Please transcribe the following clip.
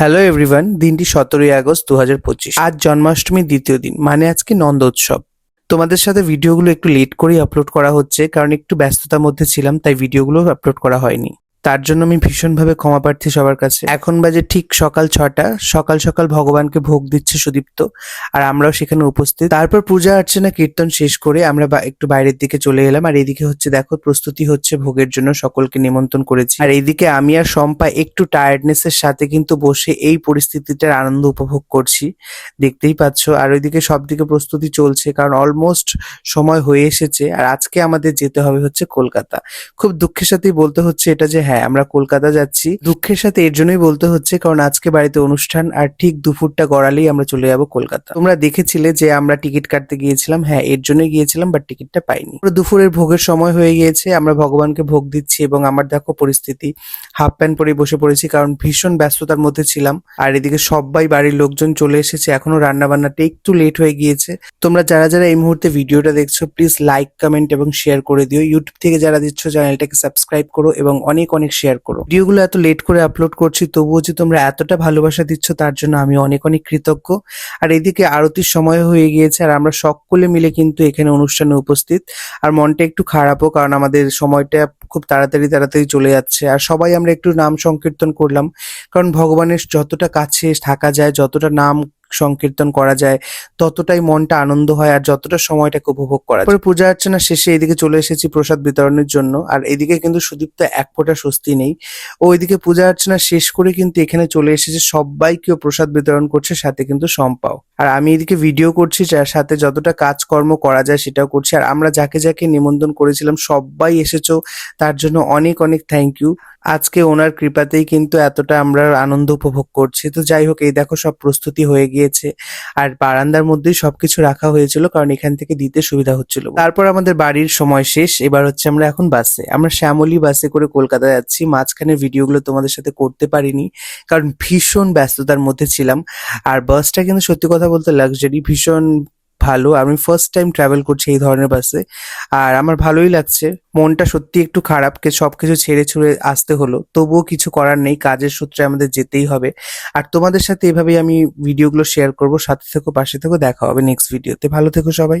Hello everyone দিনটি সতেরোই August দু হাজার পঁচিশ। আজ জন্মাষ্টমীর দ্বিতীয় দিন মানে আজকে নন্দ উৎসব। তোমাদের সাথে ভিডিওগুলো একটু লেট করেই আপলোড করা হচ্ছে, কারণ একটু ব্যস্ততার মধ্যে ছিলাম, তাই ভিডিওগুলো আপলোড করা হয়নি। তার জন্য আমি ভীষণভাবে ক্ষমা প্রার্থী সবার কাছে। এখন বাজে ঠিক সকাল ছটা, সকাল সকাল ভগবানকে ভোগ দিচ্ছে সুদীপ্ত, আর আমরাও সেখানে উপস্থিত। তারপর পূজা অর্চনা কীর্তন শেষ করে আমরা একটু বাইরের দিকে চলে এলাম, আর এদিকে হচ্ছে দেখো প্রস্তুতি হচ্ছে ভোগের জন্য সকলকে নিমন্ত্রণ করেছি। আর এইদিকে আমি আর শম্পা একটু টায়ার্ডনেস এর সাথে কিন্তু বসে এই পরিস্থিতিটার আনন্দ উপভোগ করছি। দেখতেই পাচ্ছ, আর ওইদিকে সব দিকে প্রস্তুতি চলছে, কারণ অলমোস্ট সময় হয়ে এসেছে, আর আজকে আমাদের যেতে হবে হচ্ছে কলকাতা। খুব দুঃখের সাথেই বলতে হচ্ছে এটা যে হ্যাঁ আমরা কলকাতা যাচ্ছি। দুঃখের সাথে এর জন্যই বলতে হচ্ছে, কারণ আজকে বাড়িতে অনুষ্ঠান আর ঠিক দুপুরটা গড়ালেই আমরা চলে যাব কলকাতা। তোমরা দেখেছিলে যে আমরা টিকিট কাটতে গিয়েছিলাম হ্যাঁ এর জন্যই গিয়েছিলাম বাট টিকিটটা পাইনি। পুরো দুপুরের ভোগের সময় হয়ে গিয়েছে, আমরা ভগবানকে ভোগ দিচ্ছি এবং আমার দেখো পরিস্থিতি হাফ প্যান্ট পরে বসে পড়েছি, কারণ ভীষণ ব্যস্ততার মধ্যে ছিলাম। আর এদিকে সবাই বাড়ির লোকজন চলে এসেছে, এখনও রান্না বান্নাটা একটু লেট হয়ে গিয়েছে। তোমরা যারা যারা এই মুহূর্তে ভিডিওটা দেখছ প্লিজ লাইক কমেন্ট এবং শেয়ার করে দিও। ইউটিউব থেকে যারা দিচ্ছ চ্যানেলটাকে সাবস্ক্রাইব করো এবং অনেক অনেক শেয়ার করো। ভিডিওগুলো এত লেট করে আপলোড করছি, তবুও যে তোমরা এতটা ভালোবাসা দিচ্ছ, তার জন্য আমি অনেক অনেক কৃতজ্ঞ। আর এদিকে আরতির সময় হয়ে গিয়েছে, আর আমরা সকলে মিলে কিন্তু এখানে অনুষ্ঠানে উপস্থিত। আর মনটা একটু খারাপও, কারণ আমাদের সময়টা খুব তাড়াতাড়ি তাড়াতাড়ি চলে যাচ্ছে। আর সবাই আমরা একটু নাম সংকীর্তন করলাম, কারণ ভগবানের যতটা কাছে থাকা যায়, যতটা নাম সংকীর্তন করা যায়, ততটাই মনটা আনন্দ হয় আর যতটা সময়টাকে উপভোগ করা যায়। পূজা অর্চনা শেষে এদিকে চলে এসেছি প্রসাদ বিতরণের জন্য, আর এদিকে কিন্তু সুদীপ্ত এক ফোঁটা স্বস্তি নেই। ও এদিকে পূজা অর্চনা শেষ করে কিন্তু এখানে চলে এসেছে সবাইকেও প্রসাদ বিতরণ করছে, সাথে কিন্তু সম্পাও। আর আমি এদিকে ভিডিও করছি, যার সাথে যতটা কাজকর্ম করা যায় সেটাও করছি। আর আমরা যাকে যাকে নিমন্ত্রণ করেছিলাম সবাই এসেছ, তার জন্য অনেক অনেক থ্যাংক ইউ আজকে ওনার কৃপাতেই কিন্তু এতটা আমরা আনন্দ উপভোগ করছি। তো যাই হোক, এই দেখো সব প্রস্তুতি হয়ে গিয়েছে। আর বারান্দার মধ্যেই সবকিছু রাখা হয়েছিল, কারণ এখান থেকে দিতে সুবিধা হচ্ছিল। তারপর আমাদের বাড়ির সময় শেষ, এবার হচ্ছে আমরা এখন বাসে। আমরা শ্যামলী বাসে করে কলকাতা যাচ্ছি। মাঝখানে ভিডিওগুলো তোমাদের সাথে করতে পারিনি, কারণ ভীষণ ব্যস্ততার মধ্যে ছিলাম। আর বাসটা কিন্তু সত্যি কথা বলতে লাক্সারি ভীষণ ভালো। আমি ফার্স্ট টাইম ট্রাভেল করছি এই ধরনের বাসে আর আমার ভালোই লাগছে। মনটা সত্যি একটু খারাপ কে সবকিছু ছেড়ে ছুড়ে আসতে হলো। তবুও কিছু করার নেই। কাজের সূত্রে আমাদের যেতেই হবে। আর তোমাদের সাথে এভাবেই আমি ভিডিওগুলো শেয়ার করব। সাথে থেকো, পাশে থেকো। দেখা হবে নেক্সট ভিডিওতে ভালো থেকো সবাই।